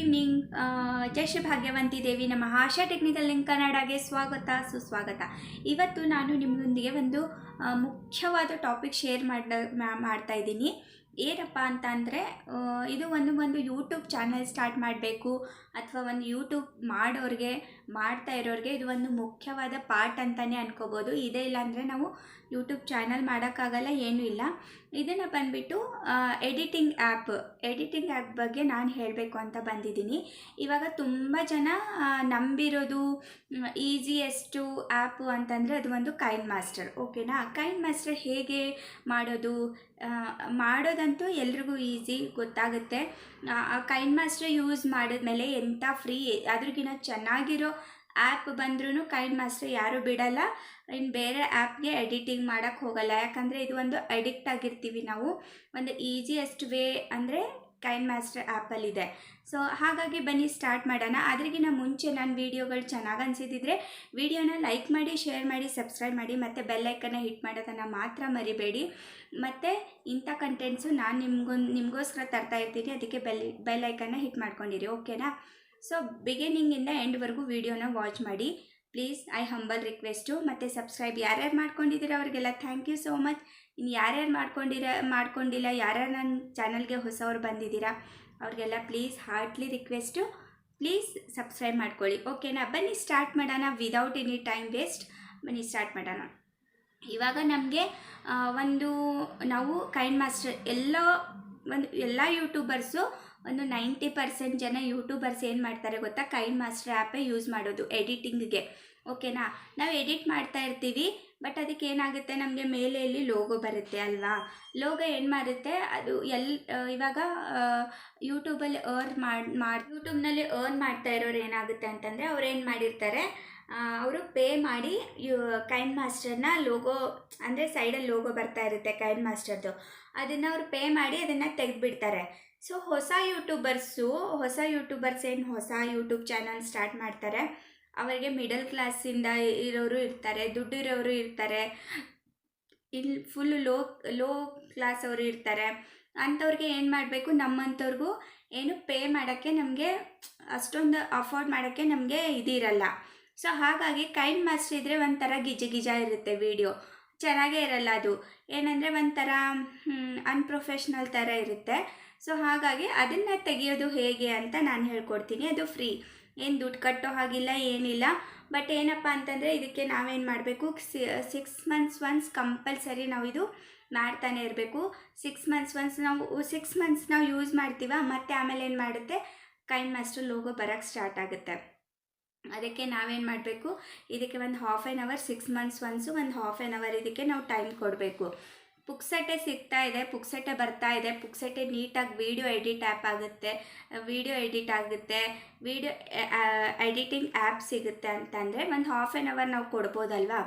Evening ಜಯ ಶ್ರೀ ಭಾಗ್ಯವಂತಿ ದೇವಿ ನಮ್ಮ ಆಶಾ technical link ಕನ್ನಡಗೆ ಸ್ವಾಗತ, ಸುಸ್ವಾಗತ. ಇವತ್ತು ನಾನು ನಿಮ್ಮೊಂದಿಗೆ ಒಂದು ಮುಖ್ಯವಾದ ಟಾಪಿಕ್ ಶೇರ್ ಮಾಡ ಮಾಡ್ತಾ ಇದ್ದೀನಿ. ಏನಪ್ಪ ಅಂತ ಅಂದರೆ ಇದು ಒಂದು ಒಂದು ಯೂಟ್ಯೂಬ್ ಚಾನಲ್ ಸ್ಟಾರ್ಟ್ ಮಾಡಬೇಕು, ಅಥವಾ ಒಂದು ಯೂಟ್ಯೂಬ್ ಮಾಡೋರಿಗೆ, ಮಾಡ್ತಾ ಇರೋರಿಗೆ ಇದು ಒಂದು ಮುಖ್ಯವಾದ ಪಾರ್ಟ್ ಅಂತಲೇ ಅನ್ಕೋಬೋದು. ಇದೇ ಇಲ್ಲ ಅಂದರೆ ನಾವು ಯೂಟ್ಯೂಬ್ ಚಾನಲ್ ಮಾಡೋಕ್ಕಾಗಲ್ಲ, ಏನೂ ಇಲ್ಲ. ಇದನ್ನು ಬಂದುಬಿಟ್ಟು ಎಡಿಟಿಂಗ್ ಆ್ಯಪ್ ಎಡಿಟಿಂಗ್ ಆ್ಯಪ್ ಬಗ್ಗೆ ನಾನು ಹೇಳಬೇಕು ಅಂತ ಬಂದಿದ್ದೀನಿ. ಇವಾಗ ತುಂಬ ಜನ ನಂಬಿರೋದು, ಈಸಿಯೆಸ್ಟು ಆ್ಯಪು ಅಂತಂದರೆ ಅದು ಒಂದು ಕೈನ್ ಮಾಸ್ಟರ್, ಓಕೆನಾ? ಕೈನ್ ಮಾಸ್ಟರ್ ಹೇಗೆ ಮಾಡೋದು ಮಾಡೋದಂತೂ ಎಲ್ರಿಗೂ ಈಸಿ ಗೊತ್ತಾಗುತ್ತೆ. ಕೈನ್ ಮಾಸ್ಟರ್ ಯೂಸ್ ಮಾಡಿದ್ಮೇಲೆ ಎಂಥ ಫ್ರೀ, ಅದ್ರಿಗಿನ ಚೆನ್ನಾಗಿರೋ ಆ್ಯಪ್ ಬಂದ್ರೂ ಕೈನ್ ಮಾಸ್ಟರ್ ಯಾರೂ ಬಿಡಲ್ಲ. ಇನ್ನು ಬೇರೆ ಆ್ಯಪ್ಗೆ ಎಡಿಟಿಂಗ್ ಮಾಡೋಕ್ಕೆ ಹೋಗಲ್ಲ. ಯಾಕಂದರೆ ಇದು ಒಂದು ಅಡಿಕ್ಟ್ ಆಗಿರ್ತೀವಿ ನಾವು. ಒಂದು ಈಸಿಯೆಸ್ಟ್ ವೇ ಅಂದರೆ ಕೈನ್ ಮಾಸ್ಟರ್ ಆ್ಯಪಲ್ಲಿದೆ ಸೊ ಹಾಗಾಗಿ ಬನ್ನಿ ಸ್ಟಾರ್ಟ್ ಮಾಡೋಣ. ಅದ್ರಿಗಿನ ಮುಂಚೆ ನನ್ನ ವೀಡಿಯೋಗಳು ಚೆನ್ನಾಗಿ ಅನಿಸಿದ್ರೆ ವಿಡಿಯೋನ ಲೈಕ್ ಮಾಡಿ ಶೇರ್ ಮಾಡಿ ಸಬ್ಸ್ಕ್ರೈಬ್ ಮಾಡಿ, ಮತ್ತು ಬೆಲ್ಲೈಕನ್ನ ಹಿಟ್ ಮಾಡೋದನ್ನು ಮಾತ್ರ ಮರಿಬೇಡಿ. ಮತ್ತು ಇಂಥ ಕಂಟೆಂಟ್ಸು ನಾನು ನಿಮ್ಗೊಂದು, ನಿಮಗೋಸ್ಕರ ತರ್ತಾ ಇರ್ತೀನಿ. ಅದಕ್ಕೆ ಬೆಲ್ ಬೆಲ್ಲೈಕನ್ನ ಹಿಟ್ ಮಾಡ್ಕೊಂಡಿರಿ ಓಕೆನಾ ಸೊ ಬಿಗಿನಿಂಗಿಂದ ಎಂಡ್ವರೆಗೂ ವೀಡಿಯೋನ ವಾಚ್ ಮಾಡಿ. ಪ್ಲೀಸ್ ಐ ಹಂಬಲ್ ರಿಕ್ವೆಸ್ಟು ಮತ್ತು ಸಬ್ಸ್ಕ್ರೈಬ್ ಯಾರ್ಯಾರು ಮಾಡ್ಕೊಂಡಿದ್ದೀರ ಅವರಿಗೆಲ್ಲ ಥ್ಯಾಂಕ್ ಯು ಸೋ ಮಚ್ ಇನ್ನು ಯಾರ್ಯಾರು ಮಾಡ್ಕೊಂಡಿರ, ಮಾಡ್ಕೊಂಡಿಲ್ಲ, ಯಾರ್ಯಾರು ನನ್ನ ಚಾನಲ್ಗೆ ಹೊಸವ್ರು ಬಂದಿದ್ದೀರಾ, ಅವ್ರಿಗೆಲ್ಲ please heartly request please subscribe ಮಾಡ್ಕೊಳ್ಳಿ. ಓಕೆನಾ ಬನ್ನಿ ಸ್ಟಾರ್ಟ್ ಮಾಡೋಣ ವಿದೌಟ್ ಎನಿ ಟೈಮ್ ವೇಸ್ಟ್ ಬನ್ನಿ ಸ್ಟಾರ್ಟ್ ಮಾಡೋಣ. ಇವಾಗ ನಮಗೆ ಒಂದು ನಾವು ಕೈಂಡ್ ಮಾಸ್ಟರ್ ಎಲ್ಲ, ಒಂದು, ಎಲ್ಲ ಯೂಟ್ಯೂಬರ್ಸು ಒಂದು ನೈಂಟಿ ಪರ್ಸೆಂಟ್ ಜನ ಯೂಟ್ಯೂಬರ್ಸ್ ಏನು ಮಾಡ್ತಾರೆ ಗೊತ್ತಾ? ಕೈಂಡ್ ಮಾಸ್ಟರ್ ಆ್ಯಪೇ ಯೂಸ್ ಮಾಡೋದು ಎಡಿಟಿಂಗ್ಗೆ ಓಕೆನಾ ನಾವು ಎಡಿಟ್ ಮಾಡ್ತಾ ಇರ್ತೀವಿ ಬಟ್ ಅದಕ್ಕೆ ಏನಾಗುತ್ತೆ? ನಮಗೆ ಮೇಲೆ ಇಲ್ಲಿ ಲೋಗೋ ಬರುತ್ತೆ ಅಲ್ವಾ? ಲೋಗೋ ಏನು ಮಾಡುತ್ತೆ ಅದು ಎಲ್ ಇವಾಗ ಯೂಟ್ಯೂಬಲ್ಲಿ ಅರ್ನ್ ಮಾಡಿ ಮಾಡಿ, ಯೂಟ್ಯೂಬ್ನಲ್ಲಿ ಅರ್ನ್ ಮಾಡ್ತಾ ಇರೋರು ಏನಾಗುತ್ತೆ ಅಂತಂದರೆ ಅವ್ರು ಏನು ಮಾಡಿರ್ತಾರೆ? ಅವರು ಪೇ ಮಾಡಿ, ಯು ಕೈಂಡ್ ಮಾಸ್ಟರ್ನ ಲೋಗೋ ಅಂದರೆ ಸೈಡಲ್ಲಿ ಲೋಗೋ ಬರ್ತಾ ಇರುತ್ತೆ ಕೈಂಡ್ ಮಾಸ್ಟರ್ದು ಅದನ್ನು ಅವ್ರು ಪೇ ಮಾಡಿ ಅದನ್ನು ತೆಗೆದುಬಿಡ್ತಾರೆ. ಸೊ ಹೊಸ ಯೂಟ್ಯೂಬರ್ಸು ಹೊಸ ಯೂಟ್ಯೂಬರ್ಸ್ ಏನು ಹೊಸ ಯೂಟ್ಯೂಬ್ ಚಾನಲ್ ಸ್ಟಾರ್ಟ್ ಮಾಡ್ತಾರೆ? ಅವರಿಗೆ ಮಿಡಲ್ ಕ್ಲಾಸಿಂದ ಇರೋರು ಇರ್ತಾರೆ ದುಡ್ಡು ಇರೋರು ಇರ್ತಾರೆ. ಇಲ್ಲಿ ಫುಲ್ ಲೋ ಲೋ ಕ್ಲಾಸ್ ಅವರು ಇರ್ತಾರೆ. ಅಂಥವ್ರಿಗೆ ಏನು ಮಾಡಬೇಕು? ನಮ್ಮಂಥವ್ರಿಗೂ ಏನು ಪೇ ಮಾಡೋಕ್ಕೆ ನಮಗೆ ಅಷ್ಟೊಂದು ಅಫೋರ್ಡ್ ಮಾಡೋಕ್ಕೆ ನಮಗೆ ಇದಿರಲ್ಲ. ಸೊ ಹಾಗಾಗಿ ಕೈಂಡ್ ಮಾಸ್ಟರ್ ಇದ್ದರೆ ಒಂಥರ ಗಿಜ ಗಿಜ ಇರುತ್ತೆ ವಿಡಿಯೋ ಚೆನ್ನಾಗೇ ಇರಲ್ಲ ಅದು. ಏನಂದರೆ ಒಂಥರ ಅನ್ಪ್ರೊಫೆಷ್ನಲ್ ಥರ ಇರುತ್ತೆ. ಸೊ ಹಾಗಾಗಿ ಅದನ್ನು ತೆಗೆಯೋದು ಹೇಗೆ ಅಂತ ನಾನು ಹೇಳ್ಕೊಡ್ತೀನಿ. ಅದು ಫ್ರೀ ಏನು ದುಡ್ಡು ಕಟ್ಟೋ ಹಾಗಿಲ್ಲ, ಏನಿಲ್ಲ. ಬಟ್ ಏನಪ್ಪ ಅಂತಂದರೆ ಇದಕ್ಕೆ ನಾವೇನು ಮಾಡಬೇಕು? ಸಿಕ್ಸ್ ಮಂತ್ಸ್ ಒನ್ಸ್ ಕಂಪಲ್ಸರಿ ನಾವು ಇದು ಮಾಡ್ತಾನೆ ಇರಬೇಕು. ಸಿಕ್ಸ್ ಮಂತ್ಸ್ ಒನ್ಸ್ ನಾವು ಸಿಕ್ಸ್ ಮಂತ್ಸ್ ನಾವು ಯೂಸ್ ಮಾಡ್ತೀವ, ಮತ್ತು ಆಮೇಲೆ ಏನು ಮಾಡುತ್ತೆ? ಕೈ ಮಾಸ್ಟರ್ ಲೋಗೋ ಬರೋಕ್ಕೆ ಸ್ಟಾರ್ಟ್ ಆಗುತ್ತೆ. ಅದಕ್ಕೆ ನಾವೇನು ಮಾಡಬೇಕು? ಇದಕ್ಕೆ ಒಂದು half an hour six months once ಒಂದು ಹಾಫ್ ಆ್ಯನ್ ಅವರ್ ಇದಕ್ಕೆ ನಾವು ಟೈಮ್ ಕೊಡಬೇಕು. ಪುಕ್ಸಟ್ಟೆ ಸಿಗ್ತಾ ಇದೆ ಪುಕ್ಸಟ್ಟೆ ಬರ್ತಾ ಇದೆ. ಪುಕ್ಸಟ್ಟೆ ನೀಟಾಗಿ ವೀಡಿಯೋ ಎಡಿಟ್ ಆ್ಯಪ್ ಆಗುತ್ತೆ ವೀಡಿಯೋ ಎಡಿಟ್ ಆಗುತ್ತೆ. ವೀಡಿಯೋ ಎಡಿಟಿಂಗ್ ಆ್ಯಪ್ ಸಿಗುತ್ತೆ ಅಂತಂದರೆ ಒಂದು ಹಾಫ್ ಆ್ಯನ್ ಅವರ್ ನಾವು ಕೊಡ್ಬೋದಲ್ವಾ?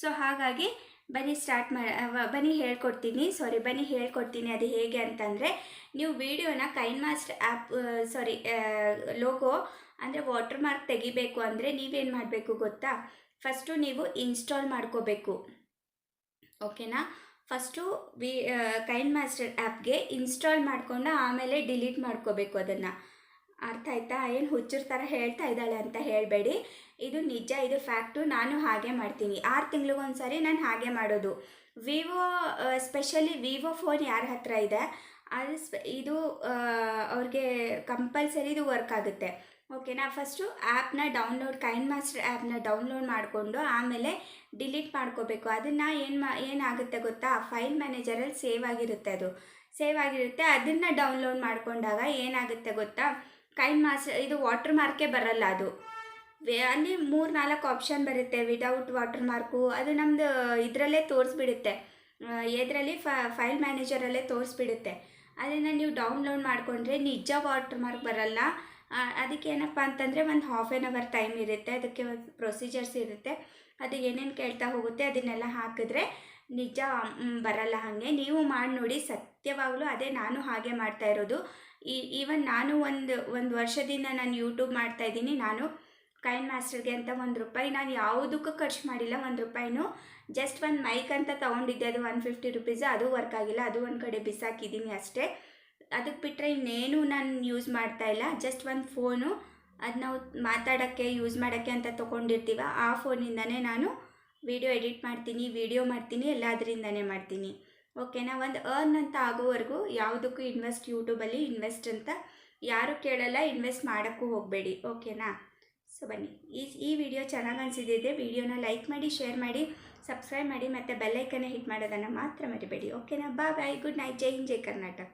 ಸೊ ಹಾಗಾಗಿ ಬನ್ನಿ ಸ್ಟಾರ್ಟ್ ಮಾಡಿ ಬನ್ನಿ ಹೇಳ್ಕೊಡ್ತೀನಿ. ಸಾರಿ ಬನ್ನಿ ಹೇಳ್ಕೊಡ್ತೀನಿ ಅದು ಹೇಗೆ ಅಂತಂದರೆ ನೀವು ವೀಡಿಯೋನ KineMaster app sorry logo ಅಂದರೆ ವಾಟರ್ ಮಾರ್ಕ್ ತೆಗಿಬೇಕು ಅಂದರೆ ನೀವೇನು ಮಾಡಬೇಕು ಗೊತ್ತಾ? ಫಸ್ಟು ನೀವು ಇನ್ಸ್ಟಾಲ್ ಮಾಡ್ಕೋಬೇಕು. ಓಕೆನಾ ಫಸ್ಟು ವಿ ಕೈಂಡ್ ಮಾಸ್ಟರ್ ಆ್ಯಪ್ಗೆ ಇನ್ಸ್ಟಾಲ್ ಮಾಡಿಕೊಂಡು ಆಮೇಲೆ ಡಿಲೀಟ್ ಮಾಡ್ಕೋಬೇಕು ಅದನ್ನು. ಅರ್ಥ ಆಯ್ತಾ? ಏನು ಹುಚ್ಚರ ಥರ ಹೇಳ್ತಾ ಇದ್ದಾಳೆ ಅಂತ ಹೇಳಬೇಡಿ. ಇದು ನಿಜ, ಇದು ಫ್ಯಾಕ್ಟು, ನಾನು ಹಾಗೆ ಮಾಡ್ತೀನಿ. ಆರು ತಿಂಗಳಿಗೊಂದ್ಸರಿ ನಾನು ಹಾಗೆ ಮಾಡೋದು. ವಿವೋ ಸ್ಪೆಷಲಿ ವಿವೋ ಫೋನ್ ಯಾರ ಹತ್ರ ಇದೆ? ಅದು ಸ್ಪೆ, ಇದು ಅವ್ರಿಗೆ ಕಂಪಲ್ಸರಿ ಇದು ವರ್ಕ್ ಆಗುತ್ತೆ. ಓಕೆನಾ ಫಸ್ಟು ಆ್ಯಪ್ನ ಡೌನ್ಲೋಡ್ ಕೈನ್ ಮಾಸ್ಟರ್ ಆ್ಯಪ್ನ ಡೌನ್ಲೋಡ್ ಮಾಡಿಕೊಂಡು ಆಮೇಲೆ ಡಿಲೀಟ್ ಮಾಡ್ಕೋಬೇಕು. ಅದನ್ನು ಏನು ಮಾ, ಏನಾಗುತ್ತೆ ಗೊತ್ತಾ? ಫೈಲ್ ಮ್ಯಾನೇಜರಲ್ಲಿ ಸೇವ್ ಆಗಿರುತ್ತೆ ಅದು. ಸೇವ್ ಆಗಿರುತ್ತೆ. ಅದನ್ನು ಡೌನ್ಲೋಡ್ ಮಾಡಿಕೊಂಡಾಗ ಏನಾಗುತ್ತೆ ಗೊತ್ತಾ? ಕೈನ್ ಮಾಸ್ಟರ್ ಇದು ವಾಟರ್ ಮಾರ್ಕೇ ಬರಲ್ಲ ಅದು. ಅಲ್ಲಿ ಮೂರು ನಾಲ್ಕು ಆಪ್ಷನ್ ಬರುತ್ತೆ. ವಿದೌಟ್ ವಾಟರ್ ಮಾರ್ಕು ಅದು ನಮ್ಮದು ಇದರಲ್ಲೇ ತೋರಿಸ್ಬಿಡುತ್ತೆ. ಇದರಲ್ಲಿ ಫೈಲ್ ಮ್ಯಾನೇಜರಲ್ಲೇ ತೋರಿಸ್ಬಿಡುತ್ತೆ. ಅದನ್ನು ನೀವು ಡೌನ್ಲೋಡ್ ಮಾಡಿಕೊಂಡ್ರೆ ನಿಜ ವಾಟರ್ ಮಾರ್ಕ್ ಬರಲ್ಲ. ಅದಕ್ಕೆ ಏನಪ್ಪ ಅಂತಂದರೆ ಒಂದು ಹಾಫ್ ಆ್ಯನ್ ಅವರ್ ಟೈಮ್ ಇರುತ್ತೆ, ಅದಕ್ಕೆ ಒಂದು ಪ್ರೊಸೀಜರ್ಸ್ ಇರುತ್ತೆ. ಅದು ಏನೇನು ಕೇಳ್ತಾ ಹೋಗುತ್ತೆ ಅದನ್ನೆಲ್ಲ ಹಾಕಿದ್ರೆ ನಿಜ ಬರಲ್ಲ ಹಾಗೆ. ನೀವು ಮಾಡಿ ನೋಡಿ, ಸತ್ಯವಾಗಲೂ ಅದೇ ನಾನು ಹಾಗೆ ಮಾಡ್ತಾ ಇರೋದು. ಈ ಈವನ್ ನಾನು ಒಂದು ಒಂದು ವರ್ಷದಿಂದ ನಾನು ಯೂಟ್ಯೂಬ್ ಮಾಡ್ತಾ ಇದ್ದೀನಿ. ನಾನು ಕೈನ್ ಮಾಸ್ಟರ್ಗೆ ಅಂತ ಒಂದು ರೂಪಾಯಿ, ನಾನು ಯಾವುದಕ್ಕೂ ಖರ್ಚು ಮಾಡಿಲ್ಲ, ಒಂದು ರೂಪಾಯಿನೂ. ಜಸ್ಟ್ ಒಂದು ಮೈಕ್ ಅಂತ ತೊಗೊಂಡಿದ್ದೆ, ಅದು ಒನ್ ಫಿಫ್ಟಿ ರುಪೀಸ್ ಅದು ವರ್ಕ್ ಆಗಿಲ್ಲ, ಅದು ಒಂದು ಕಡೆ ಬಿಸಾಕಿದ್ದೀನಿ ಅಷ್ಟೇ. ಅದಕ್ಕೆ ಬಿಟ್ಟರೆ ಇನ್ನೇನು ನಾನು ಯೂಸ್ ಮಾಡ್ತಾ ಇಲ್ಲ. ಜಸ್ಟ್ ಒಂದು ಫೋನು ಅದು ನಾವು ಮಾತಾಡೋಕ್ಕೆ ಯೂಸ್ ಮಾಡೋಕ್ಕೆ ಅಂತ ತೊಗೊಂಡಿರ್ತೀವ. ಆ ಫೋನಿಂದನೇ ನಾನು ವಿಡಿಯೋ ಎಡಿಟ್ ಮಾಡ್ತೀನಿ ವಿಡಿಯೋ ಮಾಡ್ತೀನಿ ಎಲ್ಲ ಅದರಿಂದನೇ ಮಾಡ್ತೀನಿ ಓಕೆನಾ ಒಂದು ಅರ್ನ್ ಅಂತ ಆಗೋವರೆಗೂ ಯಾವುದಕ್ಕೂ ಇನ್ವೆಸ್ಟ್ ಯೂಟ್ಯೂಬಲ್ಲಿ ಇನ್ವೆಸ್ಟ್ ಅಂತ ಯಾರು ಕೇಳಲ್ಲ ಇನ್ವೆಸ್ಟ್ ಮಾಡೋಕ್ಕೂ ಹೋಗಬೇಡಿ. ಓಕೆನಾ ಸೊ ಬನ್ನಿ. ಈ ಈ ವಿಡಿಯೋ ಚೆನ್ನಾಗಿ ಅನಿಸಿದ್ದೆ ವಿಡಿಯೋನ ಲೈಕ್ ಮಾಡಿ ಶೇರ್ ಮಾಡಿ ಸಬ್ಸ್ಕ್ರೈಬ್ ಮಾಡಿ, ಮತ್ತು ಬೆಲ್ಲೈಕನ್ನ ಹಿಟ್ ಮಾಡೋದನ್ನು ಮಾತ್ರ ಮರಿಬೇಡಿ. ಓಕೆನಾ ಬಾ ಬಾಯ್ ಗುಡ್ ನೈಟ್ ಜೈ ಹಿಂದ್ ಜೈ ಕರ್ನಾಟಕ